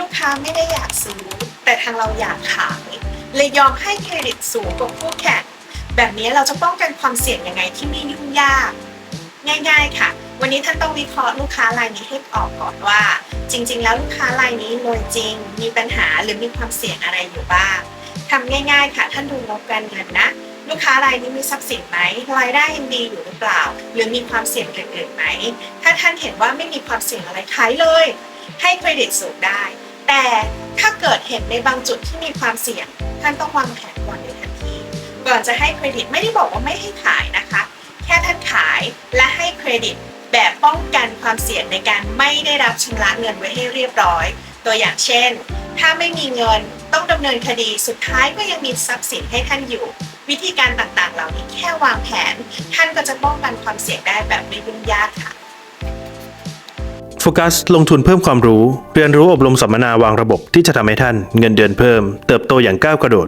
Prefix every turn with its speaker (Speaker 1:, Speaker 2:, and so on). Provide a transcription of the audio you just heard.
Speaker 1: ลูกค้าไม่ได้อยากซื้อ แต่ทางเราอยากขายเลยยอมให้เครดิตสูงกว่าคู่แข่งแบบนี้เราจะป้องกันความเสี่ยงยังไงที่ไม่ยุ่งยาก ง่าย ๆ ค่ะ วันนี้ท่านต้องวิเคราะห์ลูกค้ารายนี้ให้ออกก่อนว่า จริง ๆ แล้วลูกค้ารายนี้รวยจริง มีปัญหาหรือมีความเสี่ยงอะไรอยู่บ้างทำง่าย ๆ ค่ะ ท่านดูงบการเงินนะลูกค้ารายนี้มีทรัพย์สินไหมรายได้ยังดีอยู่หรือเปล่า หรือมีความเสี่ยงอื่นๆไหม ถ้าท่านเห็นว่าไม่มีความเสี่ยงอะไรขายเลย ให้เครดิตสูงได้ แต่ถ้าเกิดเห็นในบางจุดที่มีความเสี่ยง ท่านต้องวางแผนก่อนในทันทีก่อนจะให้เครดิตไม่ได้บอกว่าไม่ให้ขายนะคะ แค่ท่านขายและให้เครดิตแบบป้องกันความเสี่ยงในการไม่ได้รับชำระเงินไว้ให้เรียบร้อย ตัวอย่างเช่น ถ้าไม่มีเงินต้องดำเนินคดีสุดท้ายก็ยังมีทรัพย์สินให้ท่านอยู่ วิธีการต่างๆ เหล่านี้แค่วางแผน ท่านก็จะป้องกันความเสี่ยงได้แบบไม่ยุ่งยากค่ะ
Speaker 2: ฟกัสลงทุนเพิ่มความรู้ เรียนรู้อบรมสัมมนาวางระบบที่จะทำให้ท่านเงินเดือนเพิ่ม เติบโตอย่างก้าวกระโดด